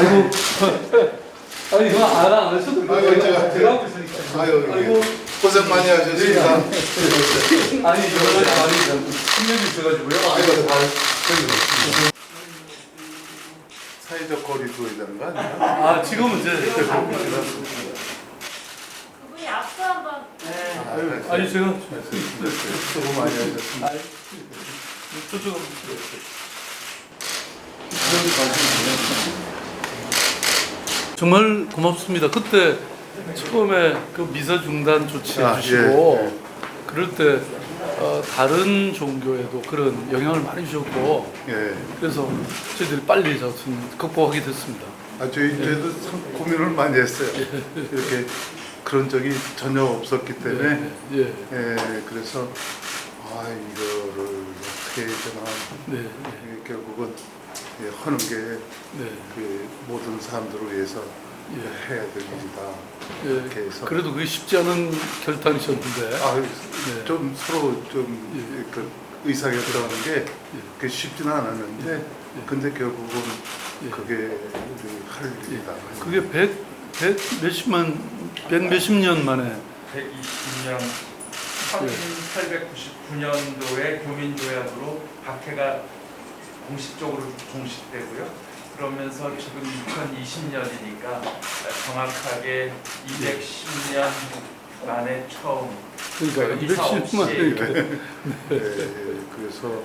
아이고. 아니, 이거 안, 안 하셔도 돼요. 아이고, 제가- 하고 있으니까. 아유, 아이고. 고생 많이 하셨습니다. 아니, 여러 가지 많이 신경이 있어가지고요. 아이고, 잘 저기 사회적 거리 두어야 거 아니야? 아, 지금은 이제. 그분이 앞서 한번 아유, 아니, 제가. 수고 많이 하셨습니다. 아니, 저쪽. 정말 고맙습니다. 그때 처음에 그 미사 중단 조치해 아, 주시고 예, 예. 그럴 때 어, 다른 종교에도 그런 영향을 많이 주셨고 예. 그래서 저희들이 빨리 저튼 극복하게 됐습니다. 아, 저희, 저희도 참 고민을 많이 했어요. 이렇게 그런 적이 전혀 없었기 때문에. 예, 예, 예, 그래서, 아, 이거를 어떻게 되나. 네, 네, 이게 결국은 예, 하는 게 네, 그 모든 사람들을 위해서 예. 해야 될 일이다. 예. 이렇게 해서. 그래도 그게 쉽지 않은 결단이셨는데. 아, 네. 좀 서로 좀 예. 그 의사결정하는 게 그게 쉽지는 않았는데, 예. 근데 결국은 예. 그게 우리 할 일이다. 그게 백, 백 몇십만, 백 몇십 년 만에 120년 1899년도에 교민조약으로 박해가 공식적으로 종식되고요. 그러면서 지금 2020년이니까 정확하게 210년 만에 처음 그러니까 이사 210만 없이 이렇게. 예, 예, 그래서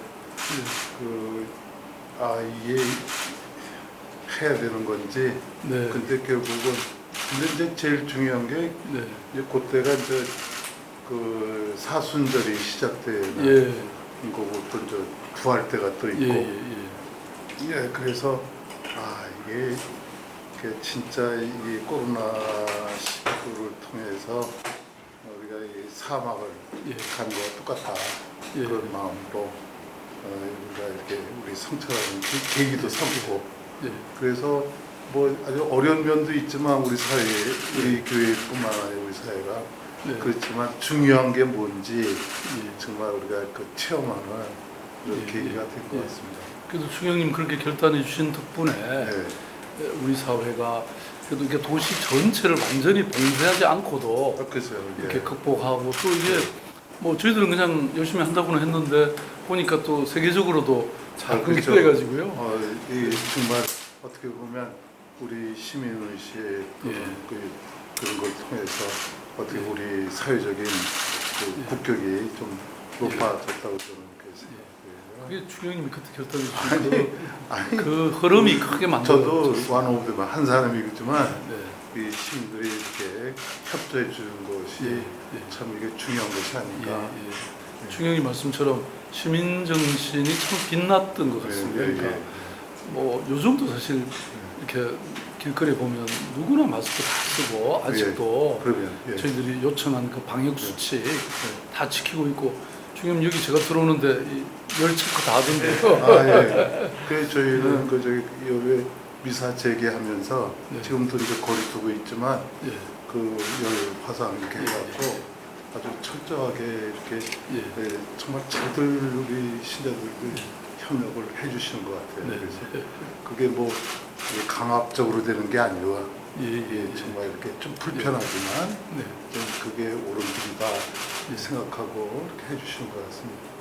그, 아, 이게 해야 되는 건지, 네, 근데 결국은, 근데 이제 제일 중요한 게, 네, 이제 그때가 이제 그 사순절이 시작되는 예, 거고, 또 이제 구할 때가 또 예, 있고, 예, 예, 그래서 아 이게, 이게 진짜 이 코로나 19를 통해서 우리가 이 사막을 예, 간 거와 똑같다. 예. 그런 마음으로 어, 우리가 이렇게 우리 성찰하는 그 계기도 삼고. 예, 그래서 뭐 아주 어려운 면도 있지만 우리 사회 우리 교회뿐만 아니라 우리 사회가 네. 그렇지만 중요한 게 뭔지 예. 정말 우리가 그 체험하는 그런 예, 계기가 예, 된것 예. 같습니다. 그래도 충영님 그렇게 결단해 주신 덕분에 네. 우리 사회가 그래도 이게 도시 전체를 완전히 봉쇄하지 않고도 아, 글쎄요. 이렇게 예. 극복하고 또 이게 뭐 저희들은 그냥 열심히 한다고는 했는데 보니까 또 세계적으로도 잘 아, 그렇죠. 연결돼가지고요. 어, 이 정말 어떻게 보면 우리 시민의식의 그, 예. 그, 그런 걸 통해서 어떻게 예. 우리 사회적인 그 예. 국격이 좀 높아졌다고 저는 그렇게 생각해요. 그게 충영님이 그때 결단해 주신 아니, 그, 그 흐름이 크게 만들어졌죠. 저도 완오브만 한 사람이겠지만 네. 이 시민들이 이렇게 협조해 주는 것이 예, 예. 참 이게 중요한 것이 예, 아닌가. 예. 충영님 말씀처럼 시민 정신이 참 빛났던 것 같습니다. 예, 예, 그러니까 예. 뭐 요즘도 사실 이렇게 길거리 보면 누구나 마스크 다 쓰고 아직도 그러면 예. 저희들이 요청한 그 방역 수칙 다 지키고 있고 지금 여기 제가 들어오는데 이열 체크 다 하던데요. 아, 예. 그 저희는 그 저기 여기 미사 재개하면서 네. 지금도 이제 거리 두고 있지만 예, 그열 화상 이렇게 해갖고 아주 철저하게 이렇게 예, 예, 정말 잘들 우리 신자들도 협력을 해주시는 것 같아요. 네, 그래서 그게 뭐 강압적으로 되는 게 아니라 예, 예, 예. 정말 이렇게 좀 불편하지만 네. 좀 그게 옳은 길이다 생각하고 이렇게 해주시는 것 같습니다.